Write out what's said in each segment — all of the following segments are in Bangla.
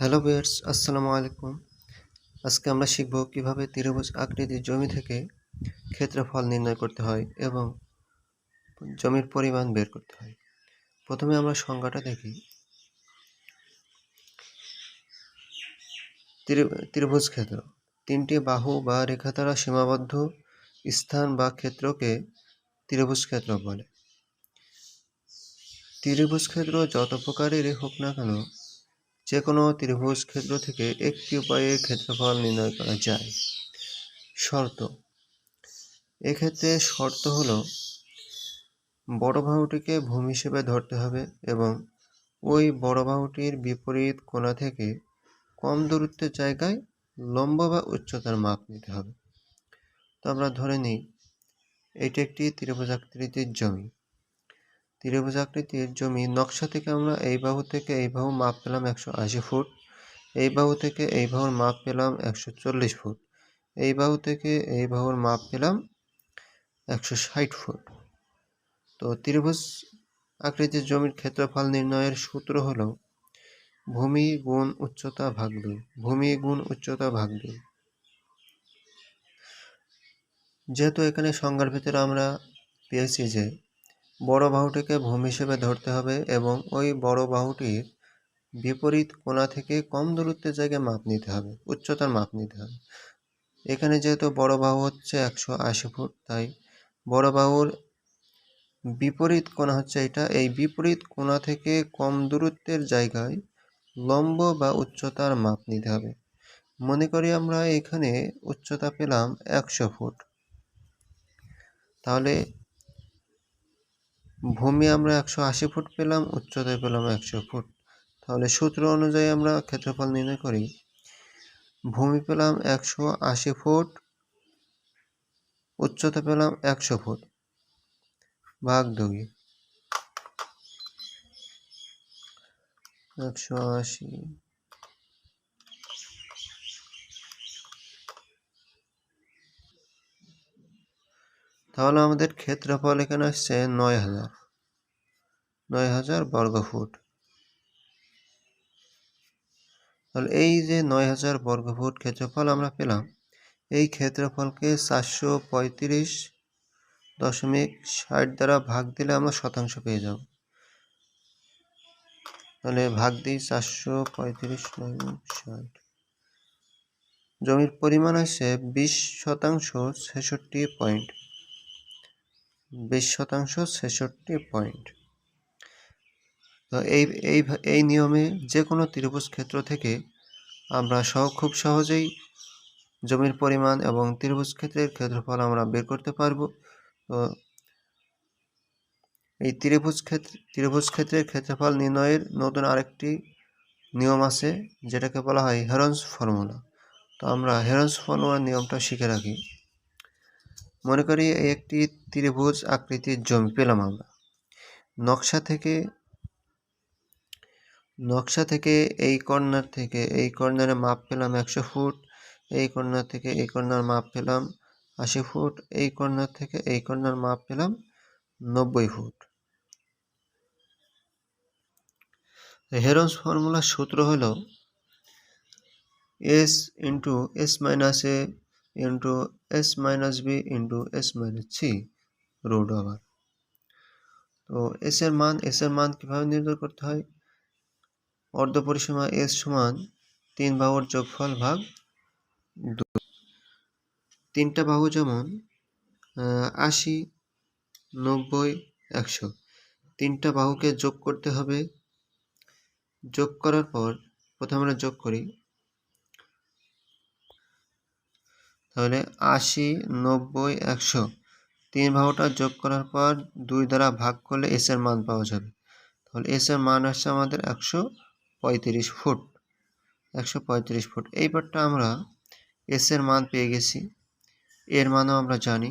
হ্যালো ভিউয়ার্স, আসসালামু আলাইকুম। আজকে আমরা শিখব কীভাবে ত্রিভুজ আকৃতির জমি থেকে ক্ষেত্রফল নির্ণয় করতে হয় এবং জমির পরিমাণ বের করতে হয়। প্রথমে আমরা সংজ্ঞাটা দেখি। ত্রিভুজ ক্ষেত্র। তিনটি বাহু বা রেখা দ্বারা সীমাবদ্ধ স্থান বা ক্ষেত্রকে ত্রিভুজ ক্ষেত্র বলে। ত্রিভুজ ক্ষেত্র যত প্রকারেরই হোক না কেন যে কোনো ত্রিভুজ ক্ষেত্র থেকে একটি উপায়ে ক্ষেত্রফল নির্ণয় করা যায়। শর্ত। এক্ষেত্রে শর্ত হলো, বড় বাহুটিকে ভূমি হিসেবে ধরতে হবে এবং ওই বড় বাহুটির বিপরীত কোণা থেকে কম দূরত্বের জায়গায় লম্ব বা উচ্চতার মাপ নিতে হবে। তো আমরা ধরে নিই, এটি একটি ত্রিভুজ আকৃতির জমি। ত্রিভুজ আকৃতির জমি নকশা থেকে আমরা এই বাহু থেকে এই বাহু মাপ পেলাম একশো আশি ফুট। এই বাহু থেকে এই বাহুর মাপ পেলাম একশো চল্লিশ ফুট। এই বাহু থেকে এই বাহুর মাপ পেলাম একশো ষাট ফুট। তো ত্রিভুজ আকৃতির জমির ক্ষেত্রফল নির্ণয়ের সূত্র হল ভূমি গুণ উচ্চতা ভাগ দুই। ভূমি গুণ উচ্চতা ভাগ দুই। যেহেতু এখানে সংজ্ঞার ভিতরে আমরা পেয়েছি যে বড় বাহুটিকে ভূমি হিসেবে ধরতে হবে এবং ওই বড় বাহুটির বিপরীত কোণা থেকে কম দূরত্বের জায়গায় মাপ নিতে হবে, উচ্চতার মাপ নিতে হবে। এখানে যেহেতু বড় বাহু হচ্ছে একশো আশি ফুট, তাই বড় বাহুর বিপরীত কোণা হচ্ছে এটা। এই বিপরীত কোণা থেকে কম দূরত্বের জায়গায় লম্ব বা উচ্চতার মাপ নিতে হবে। মনে করি আমরা এখানে উচ্চতা পেলাম একশো ফুট। তাহলে ভূমি আমরা একশো আশি ফুট পেলাম, উচ্চতায় পেলাম একশো ফুট। তাহলে সূত্র অনুযায়ী আমরা ক্ষেত্রফল নির্ণয় করি। ভূমি পেলাম একশো আশি ফুট, উচ্চতা পেলাম একশো ফুট। ভাগ দুই। একশো আশি তাহলে আমাদের ক্ষেত্রফল এখানে আসছে নয় হাজার। নয় হাজার বর্গ ফুট তাহলে এই যে নয় হাজার বর্গ ফুট ক্ষেত্রফল আমরা পেলাম, এই ক্ষেত্রফলকে চারশো পঁয়ত্রিশ দশমিক ষাট দ্বারা ভাগ দিলে আমরা শতাংশ পেয়ে যাব। তাহলে ভাগ দিই চারশো পঁয়ত্রিশ ষাট। জমির পরিমাণ আছে বিশ শতাংশ ছেষট্টি পয়েন্ট। বিশ শতাংশ ছেষট্টি পয়েন্ট। তো এই এই এই নিয়মে যে কোনো ত্রিভুজ ক্ষেত্র থেকে আমরা সহ, খুব সহজেই জমির পরিমাণ এবং ত্রিভুজ ক্ষেত্রের ক্ষেত্রফল আমরা বের করতে পারব। তো এই ত্রিভুজ ক্ষেত্র, ত্রিভুজ ক্ষেত্রের ক্ষেত্রফল নির্ণয়ের নতুন আরেকটি নিয়ম আছে, যেটাকে বলা হয় হেরন্স ফর্মুলা। তো আমরা হেরন্স ফর্মুলার নিয়মটা শিখে রাখি। মনে করি একটি ত্রিভুজ আকৃতির জমি, পেলাম আমরা। নকশা থেকে নকশা থেকে এই কর্নার থেকে, এই কর্নারে মাপ পেলাম একশো ফুট, এই কর্নার থেকে এই কর্নার মাপ পেলাম আশি ফুট, এই কর্নার থেকে এই কর্নার মাপ পেলাম নব্বই ফুট। হেরন্স ফর্মুলার সূত্র হলো S into S minus A into S minus B into S minus C root over তো এস এর মান এস এর মান কীভাবে নির্ধারণ করতে হয়? অর্ধ পরিসীমা এস সমান তিন বাহুর যোগফল ভাগ তিনটা বাহু যেমন আশি, নব্বই, একশো। তিনটা বাহুকে যোগ করতে হবে। যোগ করার পর প্রথমে আমরা যোগ করি তাহলে আশি, নব্বই, একশো। তিন বাহুটা যোগ করার পর দুই দ্বারা ভাগ করলে এস এর মান পাওয়া যাবে। তাহলে এস এর মান আসছে আমাদের একশো পঁয়ত্রিশ ফুট। একশো পঁয়ত্রিশ ফুট। এইবারটা আমরা এস এর মান পেয়ে গেছি। এর মানও আমরা জানি।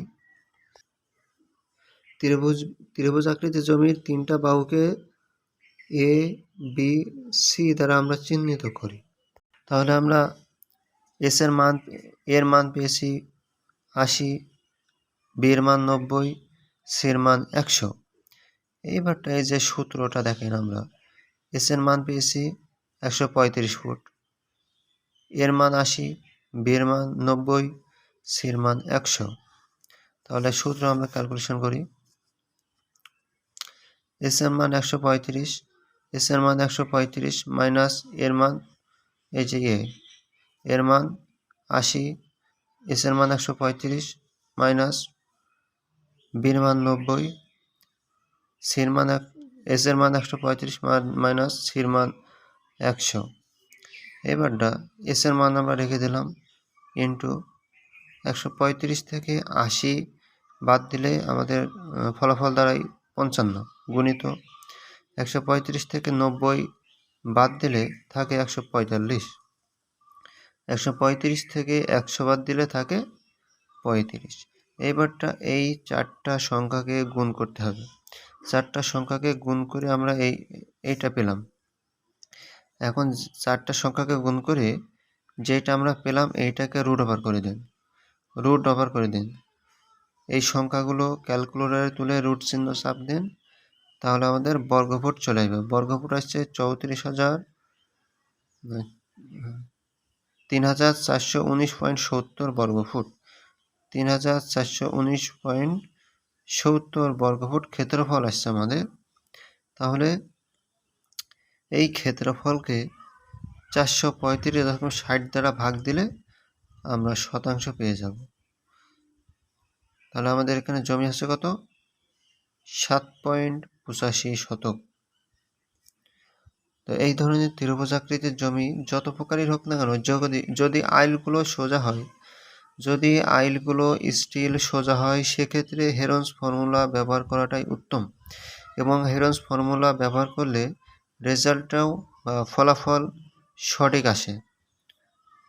ত্রিভুজ ত্রিভুজ আকৃতির জমির তিনটা বাহুকে এ বি সি দ্বারা আমরা চিহ্নিত করি। তাহলে আমরা এস এর মান এর মান পেয়েছি আশি, বির মান নব্বই, সের মান একশো। এইবারটা এই যে সূত্রটা দেখেন আমরা, এসের মান পেয়েছি একশো পঁয়ত্রিশ ফুট, এর মান আশি বিয়ের মান নব্বই, সের মান একশো। তাহলে সূত্র আমরা ক্যালকুলেশন করি। এস এর মান একশো পঁয়ত্রিশ এস এর মান একশো পঁয়ত্রিশ মাইনাস এর মান এই যে এ। এর মান আশি এস এর মান একশো পঁয়ত্রিশ মাইনাস বির মান নব্বই সির মান এক এস এর মান একশো পঁয়ত্রিশ মাইনাস সির মান একশো। এবারটা এস এর মান আমরা রেখে দিলাম ইন্টু একশো পঁয়ত্রিশ থেকে আশি বাদ দিলে আমাদের ফলাফল দাঁড়ায় পঞ্চান্ন গুণিত একশো পঁয়ত্রিশ থেকে নব্বই বাদ দিলে থাকে একশো পঁয়তাল্লিশ। একশো পঁয়ত্রিশ থেকে একশো বাদ দিলে থাকে পঁয়ত্রিশ। এইবারটা এই চারটা সংখ্যাকে গুণ করতে হবে। চারটা সংখ্যাকে গুণ করে আমরা এই, এইটা পেলাম। এখন চারটা সংখ্যাকে গুণ করে যেটা আমরা পেলাম এইটাকে রুট ওভার করে দিন। রুট ওভার করে দিন। এই সংখ্যাগুলো ক্যালকুলেটারে তুলে রুট চিহ্ন চাপ দিন। তাহলে আমাদের বর্গফুট চলে আসবে। বর্গফুট আসছে চৌত্রিশ হাজার তিন হাজার চারশো উনিশ পয়েন্ট সত্তর বর্গফুট। তিন হাজার চারশো উনিশ পয়েন্ট সত্তর বর্গফুট ক্ষেত্রফল আসছে আমাদের। তাহলে এই ক্ষেত্রফলকে চারশো পঁয়ত্রিশ দশমিক ষাট দ্বারা ভাগ দিলে আমরা শতাংশ পেয়ে যাব। তাহলে আমাদের এখানে জমি আছে কত? সাত পয়েন্ট পঁচাশি শতক। তো এই ধরনের ত্রিভুজ আকৃতির জমি যত প্রকারই হোক না কেন, যদি যদি আইলগুলো সোজা হয়, যদি আইলগুলো স্টিল সোজা হয়, সেক্ষেত্রে হেরন্স ফর্মুলা ব্যবহার করাটাই উত্তম। এবং হেরন্স ফর্মুলা ব্যবহার করলে রেজাল্টটাও ফলাফল সঠিক আসে।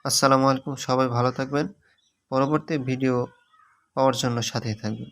আসসালামু আলাইকুম, সবাই ভালো থাকবেন। পরবর্তী ভিডিও পাওয়ার জন্য সাথেই থাকবেন।